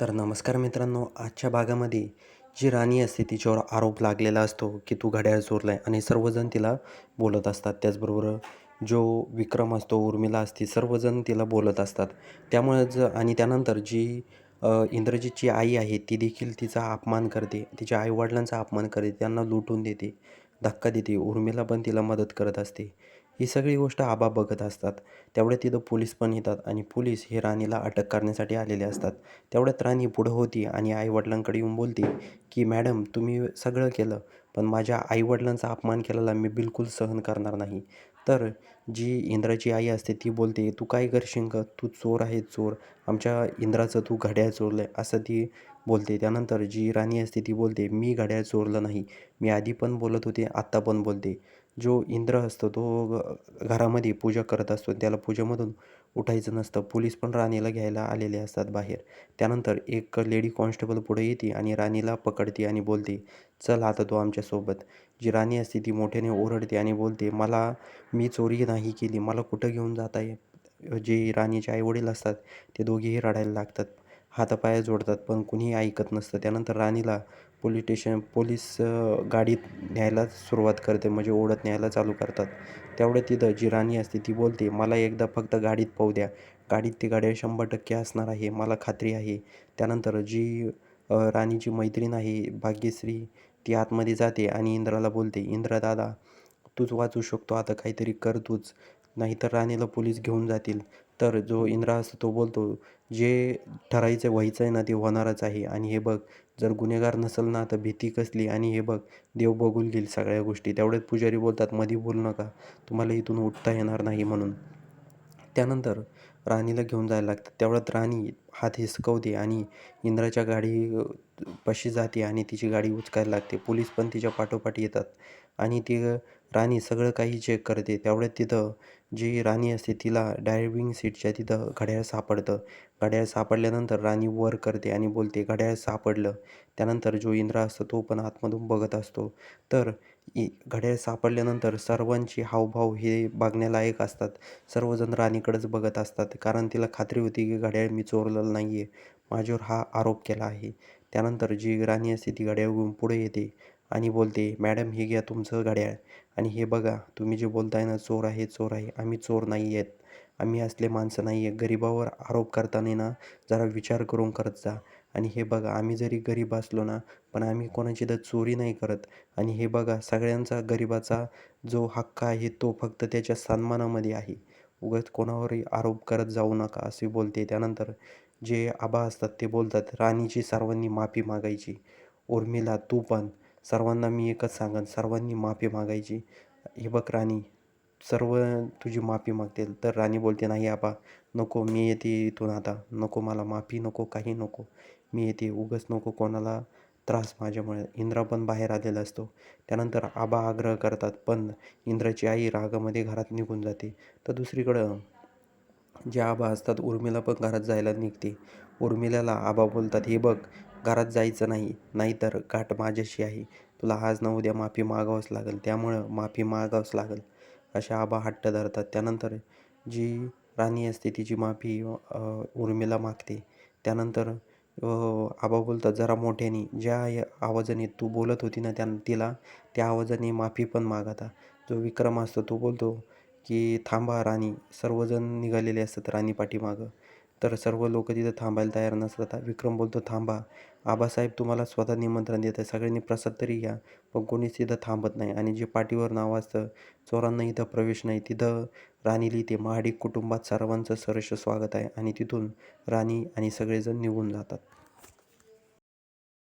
तर नमस्कार मित्रांनो आजच्या भागामध्ये जी राणी असते तिच्यावर आरोप लागलेला असतो की तू घड्याळ चोरलाय आणि सर्वजण तिला बोलत असतात. त्याचबरोबर जो विक्रम असतो उर्मिला असते सर्वजण तिला बोलत असतात. त्यामुळे ज आणि त्यानंतर जी इंद्रजीतची इंद्रजितची आई आहे ती देखील तिचा अपमान करते. तिच्या आईवडिलांचा अपमान करते. त्यांना लुटून देते धक्का देते. उर्मिला पण तिला मदत करत असते. ही सगळी गोष्ट आबा बघत असतात. तेवढे तिथं पोलीस पण येतात आणि पोलीस हे राणीला अटक करण्यासाठी आलेले असतात. तेवढ्यात राणी पुढं होती आणि आईवडिलांकडे येऊन बोलते की मॅडम तुम्ही सगळं केलं पण माझ्या आईवडिलांचा अपमान केलेला मी बिलकुल सहन करणार नाही. तर जी इंद्राची आई असते ती बोलते तू काय करशील का तू चोर आहे चोर. आमच्या इंद्राचं तू घड्याळ चोरलं आहे असं ती बोलते. त्यानंतर जी राणी असते ती बोलते मी घड्याळ चोरलं नाही. मी आधी पण बोलत होते आत्ता पण बोलते. जो इंद्र असतो तो घरामध्ये पूजा करत असतो. त्याला पूजेमधून उठायचं नसतं. पोलीस पण राणीला घ्यायला आलेले असतात बाहेर. त्यानंतर एक लेडी कॉन्स्टेबल पुढे येते आणि राणीला पकडते आणि बोलते चल आता तो आमच्यासोबत जी राणी असते ती मोठ्याने ओरडते आणि बोलते मला मी चोरी नाही केली. मला कुठं घेऊन जात आहे जे राणीचे आईवडील असतात ते दोघेही रडायला लागतात. हातापाया जोडतात पण कुणीही ऐकत नसतं. त्यानंतर राणीला पोलीस स्टेशन पोलीस गाडीत न्यायला सुरुवात करते म्हणजे ओढत न्यायला चालू करतात. तेवढ्या तिथं जी राणी असते ती बोलते मला एकदा फक्त गाडीत पाहू द्या. गाडीत ती गाडी शंभर टक्के असणार आहे मला खात्री आहे. त्यानंतर जी राणीची मैत्रीण आहे भाग्यश्री ती आतमध्ये जाते आणि इंद्राला बोलते इंद्रा दादा तूच वाचू शकतो आता काहीतरी कर तूच. नाहीतर राणीला पोलीस घेऊन जातील. तर जो इंद्रा असतो तो बोलतो जे ठरायचं व्हायचं आहे ना ते होणारच आहे. आणि हे बघ जर गुन्हेगार नसेल ना तर भीती कसली? आणि हे बघ देव बघून घेईल सगळ्या गोष्टी. तेवढ्यात पुजारी बोलतात मध्ये बोलू नका. तुम्हाला इथून उठता येणार नाही. म्हणून त्यानंतर राणीला घेऊन जायला लागतं तेवढ्यात राणी हात हिसकवते आणि इंद्राच्या गाडी अ, पाशी जाते आणि तिची गाडी उचकायला लागते. पोलीस पण तिच्या पाठोपाठ येतात आणि ती राणी सगळं काही चेक करते. तेवढ्यात तिथं जी राणी असते तिला डायव्हिंग सीटच्या तिथं घड्याळ सापडतं. घड्याळ सापडल्यानंतर राणी वर करते आणि बोलते घड्याळ सापडलं. त्यानंतर जो इंद्रा असतो तो पण आतमधून बघत असतो. तर इ घड्याळ सापडल्यानंतर सर्वांची हावभाव हे बघण्यालायक असतात. सर्वजण राणीकडेच बघत असतात. कारण तिला खात्री होती की घड्याळ मी चोरलेलं नाही आहे माझ्यावर हा आरोप केला आहे. त्यानंतर जी राणी असते ती घड्याळ घेऊन पुढे येते आणि बोलते मॅडम हे घ्या तुमचं घड्याळ आणि हे बघा तुम्ही जे बोलताय ना चोर आहे चोर आहे. आम्ही चोर नाही आहेत आम्ही असले माणसं नाही आहे गरिबावर आरोप करताना ना जरा विचार करून करत जा. आणि हे बघा आम्ही जरी गरीब असलो ना पण आम्ही कोणाची तर चोरी नाही करत. आणि हे बघा सगळ्यांचा गरिबाचा जो हक्क आहे तो फक्त त्याच्या सन्मानामध्ये आहे. उगाच कोणावरही आरोप करत जाऊ नका असे बोलते. त्यानंतर जे आबा असतात ते बोलतात राणीची सर्वांनी माफी मागायची. उर्मिला तू पण. सर्वांना मी एकच सांगन सर्वांनी माफी मागायची. हे बघ राणी सर्व तुझी माफी मागतील. तर राणी बोलते नाही आबा नको मी येते इथून आता. नको मला माफी नको काही नको. मी येते. उगाच नको कोणाला त्रास माझ्यामुळे. इंद्रा पण बाहेर आलेला असतो. त्यानंतर आबा आग्रह करतात पण इंद्राची आई रागामध्ये घरात निघून जाते. तर दुसरीकडं जे आबा असतात उर्मिला पण घरात जायला निघते. उर्मिलाला आबा बोलतात हे बघ घरात जायचं नाही. नाहीतर गाठ माझ्याशी आहे. तुला आज ना उद्या माफी मागावंच लागेल. त्यामुळं माफी मागावंच लागेल. अशा आबा हट्ट धरतात. त्यानंतर जी राणी असते तिची माफी उर्मिला मागते त्यानंतर आबा बोलतात जरा मोठ्याने ज्या आवाजाने तू बोलत होती ना त्या तिला त्या आवाजाने माफी पण मागता जो विक्रम असतो तो बोलतो की थांबा राणी सर्वजण निघालेले असतात राणी पाठीमागं. तर सर्व लोक तिथं थांबायला तयार नसतात. विक्रम बोलतो थांबा आबासाहेब तुम्हाला स्वतः निमंत्रण देत आहे सगळ्यांनी प्रसाद तरी घ्या पण कोणीच तिथं थांबत नाही आणि जे पाठीवर नाव असतं चोरांना इथं प्रवेश नाही. तिथं राणी लिहिते महाडिक कुटुंबात सर्वांचं सहर्ष स्वागत आहे. आणि तिथून राणी आणि सगळेजण निघून जातात.